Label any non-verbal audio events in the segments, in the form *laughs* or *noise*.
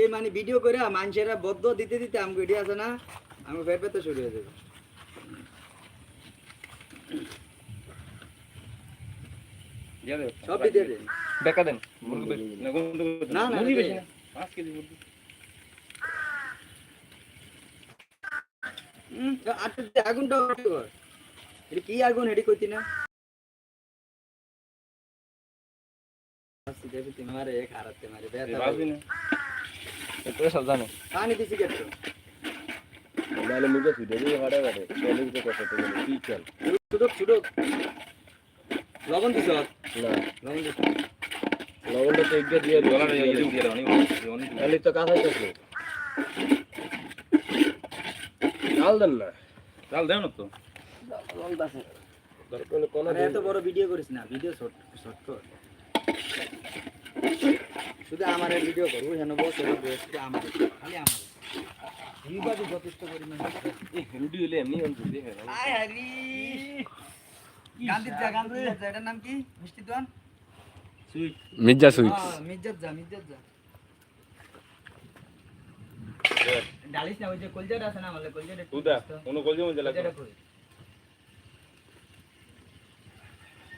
এই মানে ভিডিও করে মানুষেরা বদ্ধ দিতে দিতে আমি ভিডিও আছে না আমি ফের পেতে শুরু হয়ে যাবে। সব দিয়ে দেন বেকা দেন। না না, পাঁচ কেজি মুরগি আগুনটা। এটা কি আগুন? হেডি কইতি না মারে এক হারাতে মারে এই বাজবি না এটা সব জানে। পানি দিছি কেটে নাহলে মুখে ছুটে দিয়ে হাড়ে হাড়ে চলে দিতে কষ্ট তো কি চল? ছুটক ছুটক। লবণ দিছ? না। লবণ দিছ? লবণটা তো একটু দিয়ে গলাটা দিয়ে ইয়ে দিয়ে দাও অনেক তাহলে তো কাঁচা থাকবে চাল দেন না। চাল দেও না তো। এত বড় ভিডিও করিস না ভিডিও শর্ট শর্ট কর। শুধু আমার ভিডিও কর হেন বস শুধু আমার খালি আমার এইভাবে যথেষ্ট পরিমাণ এই রুটি হলে এমনি অন্তত দেখে আয় হারি। গান্ধির যা গান্ধির যা এটার নাম কি? মিষ্টি দোয়ান সুইট। মির্জা সুইট হ্যাঁ, যা মির্জাত যা। ডালিস না ওই যে কলজাটা আছে না বলে কলজাটা একটু উদা দিস তো। কোনো কলজে মধ্যে লাগবে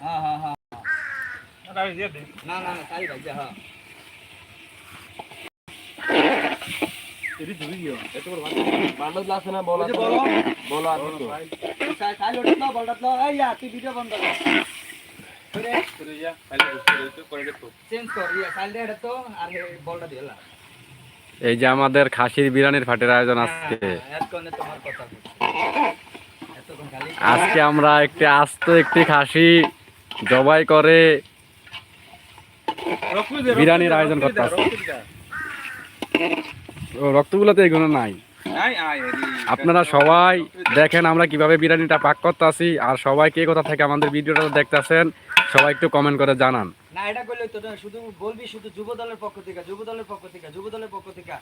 হ্যাঁ হ্যাঁ হ্যাঁ হ্যাঁ এই যা আমাদের খাসির বিরিয়ানির ফাটের আয়োজন আজকে। তোমার কথা আজকে আমরা একটি আস্ত একটি খাসি জবাই করে বিরিয়ানির আয়োজন করতেছি। ও, রক্তগুলোতে এগুলো নাই। আপনারা সবাই দেখেন আমরা কীভাবে বিরিয়ানিটা পাক করতেছি আর সবাই কে কোথা থেকে আমাদের ভিডিওটা দেখতেছেন সবাই একটু কমেন্ট করে জানান। যুব দলের পক্ষ থেকে যুব দলের পক্ষ থেকে যুব দলের পক্ষ থেকে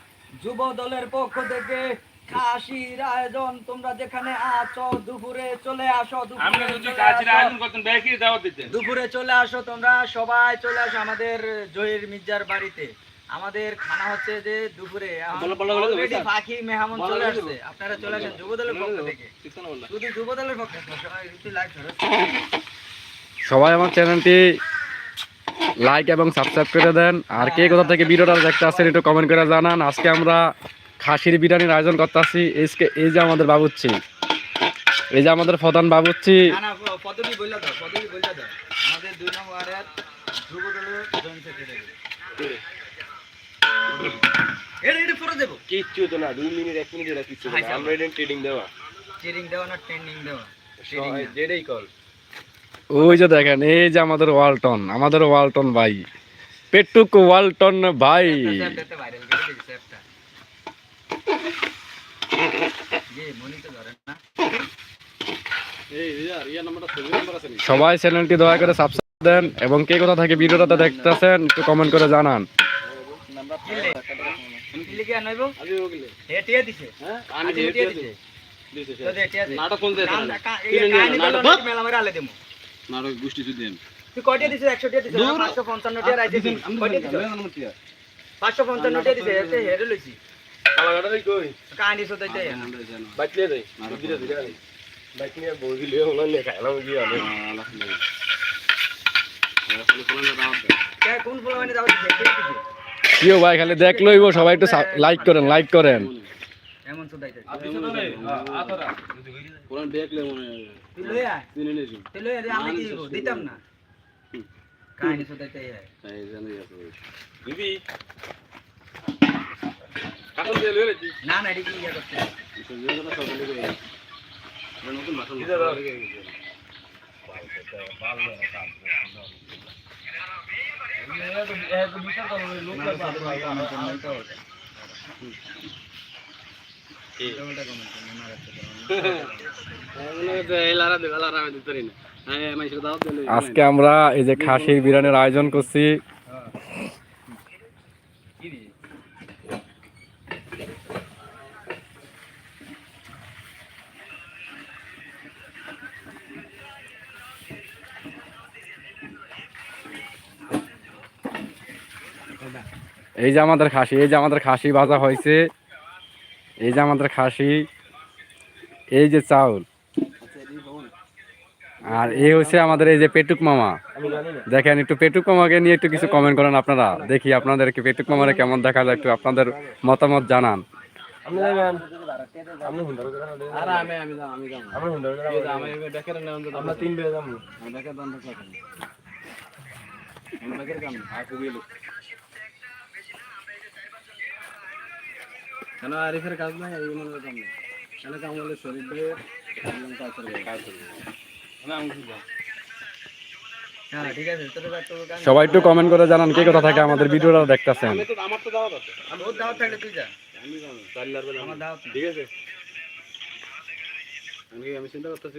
যুব দলের পক্ষ থেকে। খাসির আয়োজন তোমরা যেখানে আছো দুপুরে চলে আসো আমরা দুপুরে যদি চলে আসো। আয়োজন করতেন ব্যাকি দাওয়াত দিতেন। দুপুরে চলে আসো তোমরা সবাই চলে আসো আমাদের জহির মির্জার বাড়িতে। আমাদের খানা হচ্ছে যে দুপুরে। পাখি মেহমান চলে আসছে। আপনারা চলে আসেন যুবদলের পক্ষ থেকে। শুধু যুবদলের পক্ষ সবাই একটু লাইক করো সবাই আমার চ্যানেলটি লাইক এবং সাবস্ক্রাইব করে দেন। আর কে কোথা থেকে ভিডিওটা দেখতে আসছেন একটু কমেন্ট করে জানান। আজকে আমরা খাসির বিরিয়ানির আয়োজন করতেছি এই যে আমাদের বাবুচ্ছি এই যে আমাদের প্রধান বাবুচ্ছি কিচ্ছু তো না দুই মিনিট এক মিনিট এটা কিচ্ছু আচ্ছা। আমরা এটা ট্রেডিং দেওয়া দেওয়া না দেওয়া যেটাই কল ওই যে দেখেন এই যে আমাদের ওয়ালটন আমাদের ওয়ালটন ভাই পেটুক ওয়ালটন ভাই সবাই চ্যানেলটি দয়া করে সাবস্ক্রাইব দেন এবং কে কোথা থেকে ভিডিওটা দেখতেছেন একটু কমেন্ট করে জানান। লিখে আনাইবো টিয়া দিছে হ্যাঁ আমি টিয়া দিছে তো দে টিয়া দে নাটক গোষ্ঠী যদি তুই কয়টা দিছিস 100 টিয়া দিছিস 555 টিয়া রাইতে কয়টা দিছিস 555 টিয়া দিছিস এতে হেরে লইছি কালাগাটারই কই কাহিনী সদাইতে বাইকলে যাই ধীরে ধীরে বাইক নিয়ে বসিলে ওনার নিয়ে খাইলাম কে দিছে কিও ভাই খালি দেখলই সবাই একটু লাইক করেন লাইক করেন। এমন দেখলে মনে তুই তুই লই আয় আমি কি দিতাম না। কাহিনী আয় তাই জানি আছে আজকে আমরা এই যে খাসির বিরিয়ানির আয়োজন করছি। এই যে আমাদের খাসি, এই যে আমাদের খাসি ভাজা হয়েছে। এই যে আমাদের খাসি, এই যে চাউল। আর এই হচ্ছে আমাদের এই যে পেটুক মামা। দেখেন, একটু পেটুক মামাকে নিয়ে একটু কিছু কমেন্ট করেন আপনারা। দেখি আপনাদের কি পেটুক মামারে কেমন দেখা যায় একটু আপনাদের মতামত জানান। আপনি কেন আরিফের কাজ নাই? এই মনে কাম নেই। কেন কাম হলে শরীর দিয়ে কাজ করবে কাজ করবে হ্যাঁ সবাই একটু কমেন্ট করে জানান কে কথা থাকে আমাদের ভিডিওটা দেখতেছেন। আমি তো আমার তো দাওয়াত আছে। ওর দাওয়াত থাকলে তুই যা। আমি যাম চাইলার বেলা আমার দাওয়াত না ঠিক আছে আমি আমি চিন্তা করতেছি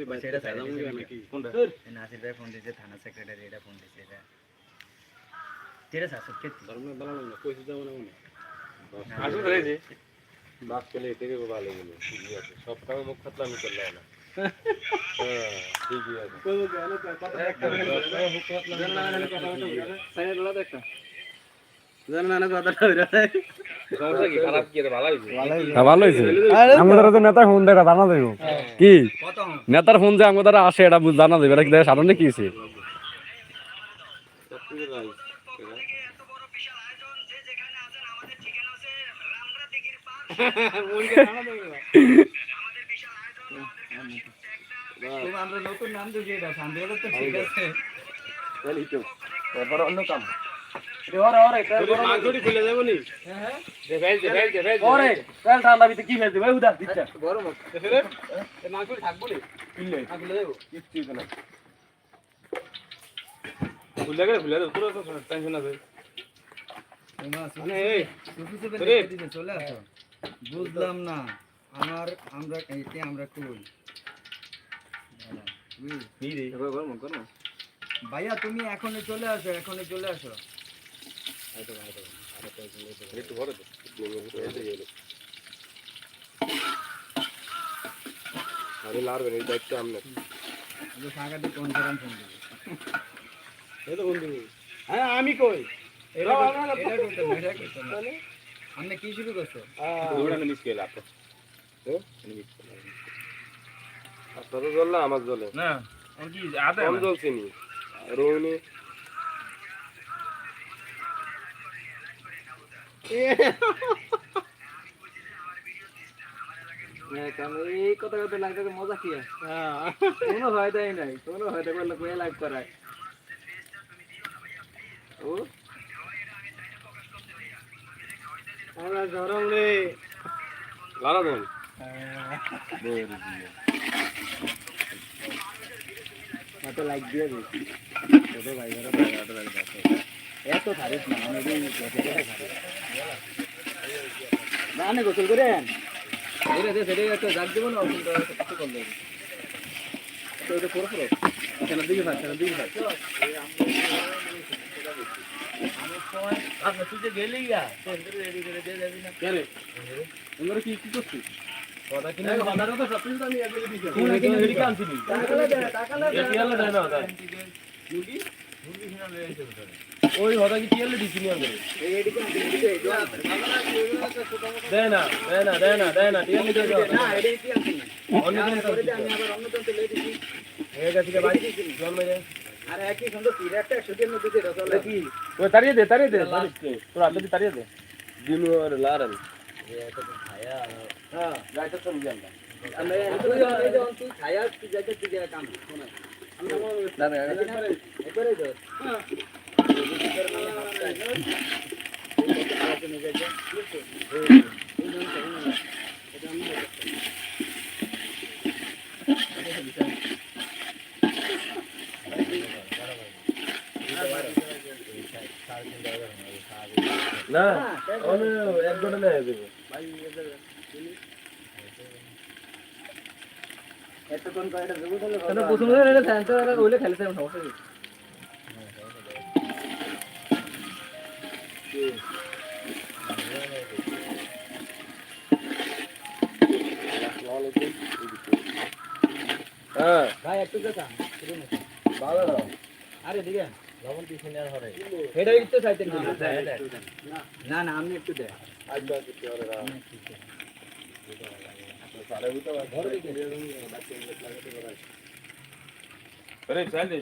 ফোন দিয়েছে থানা সেক্রেটারি এটা ফোন দিয়েছে এটা। ঠিক আছে আসো কেতি ধর্ম বলা না কইছি যাব না রে পেলে থেকে ভালো গেলো ঠিকই আছে। সব মুখ খাতলা আমি না। হ্যাঁ নেতার ফোন যে আমাদের আসে, এটা জানা দেবে এটা সাধারণ কি? *laughs* আমরা নতুন নাম তো ঠিক আছে। এরপর অন্য কাম। হ্যাঁ ঠান্ডা ভিতরে কি ফেলতে ভাই উদা দিচ্ছে গরম মাংসটি থাকব নি আগুলো দেবো কিচ্ছু না ভুলে গেলে ভুলে তোর টেনশন আছে। মানে চলে আসো বুঝলাম না আমার আমরা এইতে আমরা কই? ভাইয়া তুমি এখনই চলে আসো এখনই চলে আসো। আরে লারবেন এই দায়িত্ব যে সাগাতে কোন করান ফোন দিবে এই তো বন্ধু। হ্যাঁ আমি কই? এটা করতে- এটা করতে না, এটা করতে না। আপনি কি শুরু করছ? মিস গেল আপনি জল না আমার জলে। না কি আদে কম জ্বলছে নি রোহিণী এই কথা কথা লাগতে মজা কি আছে কোনো ফায়দাই নাই কোনো ফায়দা করলে কয়ে লাইভ করায়? আমার গরম রে লারা দেন এত লাইক দিয়ে দিই ছোট ভাই এত লাইক এত খারিস না আমি এই না না গোসল করেন দে সেটাই একটা জাগ দেবো দিকে কেন দিকে ভাই ওই হদা কি টিয়ালে দিছি নি আগে হেডি দে না দেয় না দেয় না না টিয়ালে না দিছি হয়ে গেছে আরে একই সুন্দর সিগারেটটা একশো মধ্যে দিয়ে রসলে কি ওই তাড়িয়ে দে তাড়িয়ে দে তোর হাতে দিয়ে তাড়িয়ে দে দিনু আর লারান হ্যাঁ যাইতে তো নিয়ে আনলাম আমরা তুই এই যে তুই খায়া তুই যাইতে তুই যা কাম শোনা আমরা একবারে তো না এক ঘণ্টা যুব। প্রথম ওইলে খেলতে সমস্যা কি? হ্যাঁ। ভাই একটু না আরে দিকে লবণ কি সিনিয়র হরে। এটা একটু চাইতেন না। না আমি একটু দেন। আজ বা হরে না সাড়ে বুঝতে পারছি। আরে চাই